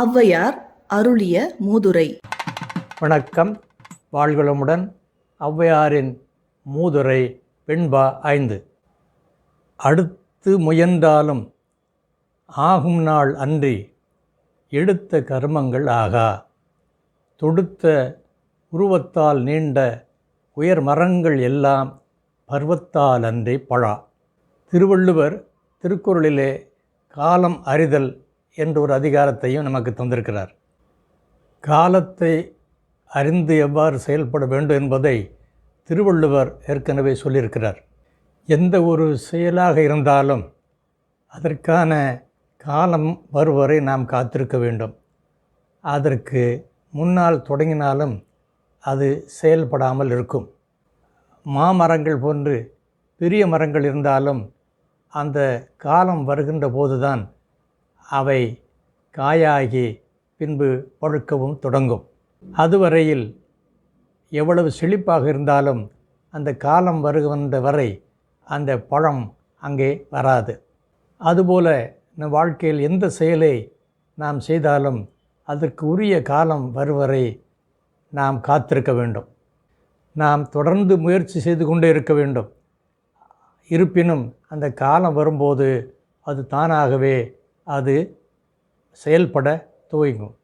ஔவையார் அருளிய மூதுரை. வணக்கம். வாழ்வளமுடன் ஔவையாரின் மூதுரை பெண்பா ஐந்து. அடுத்து முயன்றாலும் ஆகும் நாள் அன்றி எடுத்த கர்மங்கள் ஆகா. தொடுத்த உருவத்தால் நீண்ட உயர் மரங்கள் எல்லாம் பருவத்தால் அன்றி பழா. திருவள்ளுவர் திருக்குறளிலே காலம் அறிதல் என்ற ஒரு அதிகாரத்தையும் நமக்கு தந்திருக்கிறார். காலத்தை அறிந்து எவ்வாறு செயல்பட வேண்டும் என்பதை திருவள்ளுவர் ஏற்கனவே சொல்லியிருக்கிறார். எந்த ஒரு செயலாக இருந்தாலும் அதற்கான காலம் வருவரை நாம் காத்திருக்க வேண்டும். அதற்கு முன்னால் தொடங்கினாலும் அது செயல்படாமல் இருக்கும். மாமரங்கள் போன்று பெரிய மரங்கள் இருந்தாலும் அந்த காலம் வருகின்ற போதுதான் அவை காயாகி பின்பு பழுக்கவும் தொடங்கும். அதுவரையில் எவ்வளவு செழிப்பாக இருந்தாலும் அந்த காலம் வருகின்ற வரை அந்த பழம் அங்கே வராது. அதுபோல நம் வாழ்க்கையில் எந்த செயலை நாம் செய்தாலும் அதற்கு உரிய காலம் வருவரை நாம் காத்திருக்க வேண்டும். நாம் தொடர்ந்து முயற்சி செய்து கொண்டே இருக்க வேண்டும். இருப்பினும் அந்த காலம் வரும்போது அது தானாகவே அது செயல்பட துவங்கும்.